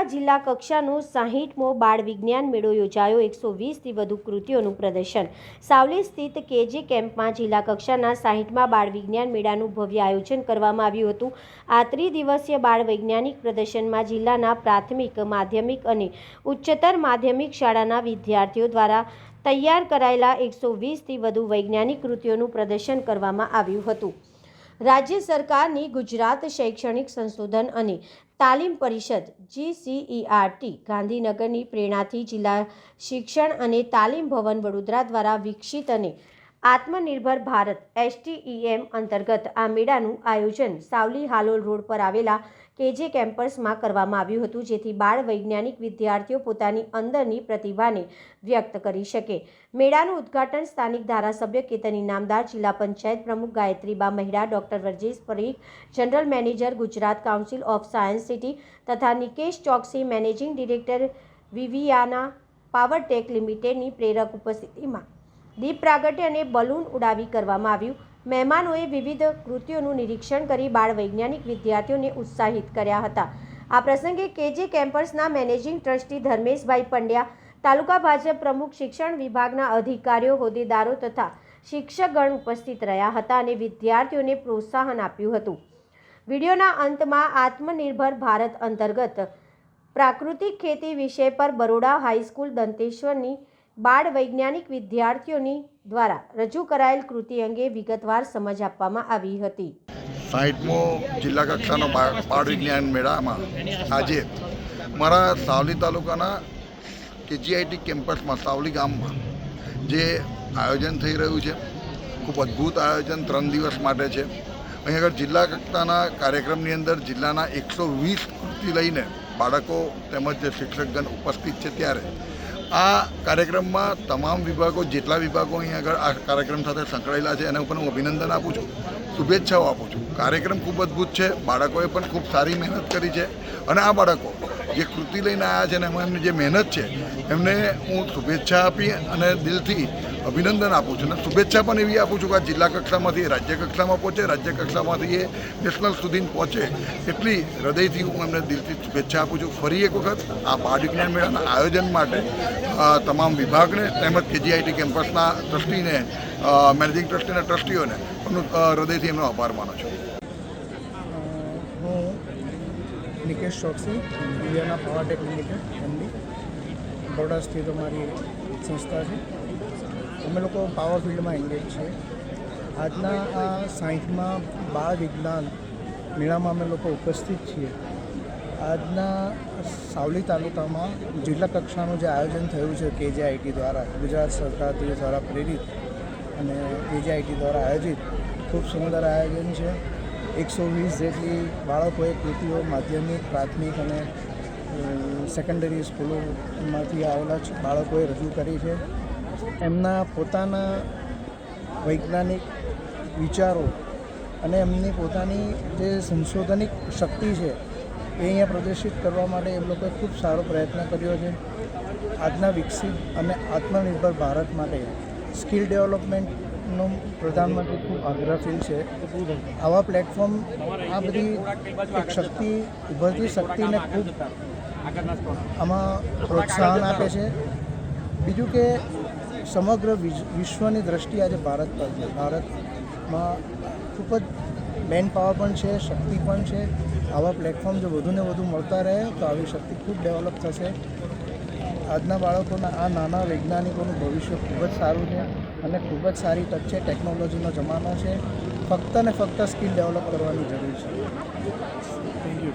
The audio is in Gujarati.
સાવલીમાં જિલ્લા કક્ષાનો સાહીઠમો બાળ વિજ્ઞાન મેળો યોજાયો. એકસો વીસથી વધુ કૃતિઓનું પ્રદર્શન. સાવલી સ્થિત કેજી કેમ્પમાં જિલ્લા કક્ષાના સાહીઠમાં બાળ વિજ્ઞાન મેળાનું ભવ્ય આયોજન કરવામાં આવ્યું હતું. આ ત્રિદિવસીય બાળ વૈજ્ઞાનિક પ્રદર્શનમાં જિલ્લાના પ્રાથમિક, માધ્યમિક અને ઉચ્ચતર માધ્યમિક શાળાના વિદ્યાર્થીઓ દ્વારા તૈયાર કરાયેલા એકસો વીસથી વધુ વૈજ્ઞાનિક કૃતિઓનું પ્રદર્શન કરવામાં આવ્યું હતું. રાજ્ય સરકારની ગુજરાત શૈક્ષણિક સંશોધન અને તાલીમ પરિષદ જીસીઈઆરટી ગાંધીનગરની પ્રેરણાથી જિલ્લા શિક્ષણ અને તાલીમ ભવન વડોદરા દ્વારા વિકસિત અને આત્મનિર્ભર ભારત એસટીઈએમ અંતર્ગત આ મેળાનું આયોજન સાવલી હાલોલ રોડ પર આવેલા કેજે કેમ્પસમાં કરવામાં આવ્યું હતું, જેથી બાળ વૈજ્ઞાનિક વિદ્યાર્થીઓ પોતાની અંદરની પ્રતિભાને વ્યક્ત કરી શકે. મેળાનું ઉદ્ઘાટન સ્થાનિક ધારાસભ્ય કેતન ઇનામદાર જિલ્લા પંચાયત પ્રમુખ Gayatriba Maheda doctor Varjesh Parikh, general manager Gujarat council of science city તથા Nikesh Choksi managing director Viviana Powertech લિમિટેડની પ્રેરક ઉપસ્થિતિમાં દીપ પ્રાગટ્ય અને બલૂન ઉડાવી કરવામાં આવ્યું. મહેમાનોએ વિવિધ કૃતિઓનું નિરીક્ષણ કરી બાળ વૈજ્ઞાનિક વિદ્યાર્થીઓને ઉત્સાહિત કર્યા હતા. આ પ્રસંગે કેજે કેમ્પસના મેનેજિંગ ટ્રસ્ટી ધર્મેશભાઈ પંડ્યા, તાલુકા ભાજપ પ્રમુખ શિક્ષણ વિભાગના અધિકારીઓ, હોદ્દેદારો તથા શિક્ષકગણ ઉપસ્થિત રહ્યા હતા અને વિદ્યાર્થીઓને પ્રોત્સાહન આપ્યું હતું. વિડીયોના અંતમાં આત્મનિર્ભર ભારત અંતર્ગત પ્રાકૃતિક ખેતી વિષય પર બરોડા હાઈસ્કૂલ દંતેશ્વરની બાળ વૈજ્ઞાનિક વિદ્યાર્થીઓની દ્વારા રજૂ કરાયેલ કૃતિ અંગે વિગતવાર સમજ આપવામાં આવી હતી. સાહીઠમો જિલ્લા કક્ષાનો બાળ વિજ્ઞાન મેળામાં આજે મારા સાવલી તાલુકાના કેજીઆઈટી કેમ્પસમાં સાવલી ગામમાં જે આયોજન થઈ રહ્યું છે, ખૂબ અદ્ભુત આયોજન ત્રણ દિવસ માટે છે. અહીં આગળ જિલ્લા કક્ષાના કાર્યક્રમની અંદર જિલ્લાના એકસો વીસ કૃતિ લઈને બાળકો તેમજ શિક્ષકગણ ઉપસ્થિત છે ત્યારે આ કાર્યક્રમમાં તમામ વિભાગો, જેટલા વિભાગો અહીં આગળ આ કાર્યક્રમ સાથે સંકળાયેલા છે, એના ઉપર હું અભિનંદન આપું છું. શુભેચ્છાઓ આપું છું. કાર્યક્રમ ખૂબ અદ્ભુત છે. બાળકોએ પણ ખૂબ સારી મહેનત કરી છે. અને આ બાળકો જે કૃતિ લઈને આવ્યા છે અને એમાં એમની જે મહેનત છે, એમને હું શુભેચ્છા આપી અને દિલથી અભિનંદન આપું છું. અને શુભેચ્છા પણ એવી આપું છું કે આ જિલ્લા કક્ષામાંથી, રાજ્ય કક્ષામાં પહોંચે, રાજ્ય કક્ષામાંથી એ નેશનલ સુધી પહોંચે એટલી હૃદયથી હું એમને દિલથી શુભેચ્છા આપું છું. ફરી એક વખત આ બાળ વિજ્ઞાન મેળાના આયોજન માટે તમામ વિભાગને તેમજ કેજીઆઈટી કેમ્પસના ટ્રસ્ટીને મેનેજિંગ ટ્રસ્ટીના ટ્રસ્ટીઓને એમનું હૃદયથી એમનો આભાર માનું છું. હું નિકેશ ચોકસી, ઇન્ડિયાના પાવરટેક લિમિટેડ, એમડી. બરોડા સ્થિત અમારી સંસ્થા છે. અમે લોકો પાવર ફિલ્ડમાં એન્ગેજ છીએ. આજના આ સાયન્સમાં બાળ વિજ્ઞાન મેળામાં અમે લોકો ઉપસ્થિત છીએ. આજના સાવલી તાલુકામાં જિલ્લા કક્ષાનું જે આયોજન થયું છે કેજીઆઈટી દ્વારા, ગુજરાત સરકાર દ્વારા પ્રેરિત અને એજીઆઈટી દ્વારા આયોજિત ખૂબ સુંદર આયોજન છે. એકસો વીસ જેટલી બાળકોએ કૃતિઓ માધ્યમિક, પ્રાથમિક અને સેકન્ડરી સ્કૂલોમાંથી આવેલા બાળકોએ રજૂ કરી છે. એમના પોતાના વૈજ્ઞાનિક વિચારો અને એમની પોતાની જે સંશોધનિક શક્તિ છે, એ અહીંયા પ્રદર્શિત કરવા માટે એમ લોકોએ ખૂબ સારો પ્રયત્ન કર્યો છે. આજના વિકસિત અને આત્મનિર્ભર ભારત માટે સ્કિલ ડેવલપમેન્ટનો પ્રધાનમંત્રી ખૂબ આગ્રહશીલ છે. આવા પ્લેટફોર્મ આ બધી એક શક્તિ, ઉભરતી શક્તિને ખૂબ આમાં પ્રોત્સાહન આપે છે. બીજું કે સમગ્ર વિશ- વિશ્વની દ્રષ્ટિ આજે ભારત પર છે. ભારતમાં ખૂબ જ મેન પાવર પણ છે, શક્તિ પણ છે. આવા પ્લેટફોર્મ જો વધુને વધુ મળતા રહે તો આવી શક્તિ ખૂબ ડેવલપ થશે. આજના બાળકોના આ નાના વૈજ્ઞાનિકોનું ભવિષ્ય ખૂબ જ સારું છે અને ખૂબ જ સારી તક છે ટેકનોલોજીનો જમાનો છે. ફક્ત ને ફક્ત સ્કિલ ડેવલપ કરવાની જરૂર છે. Thank you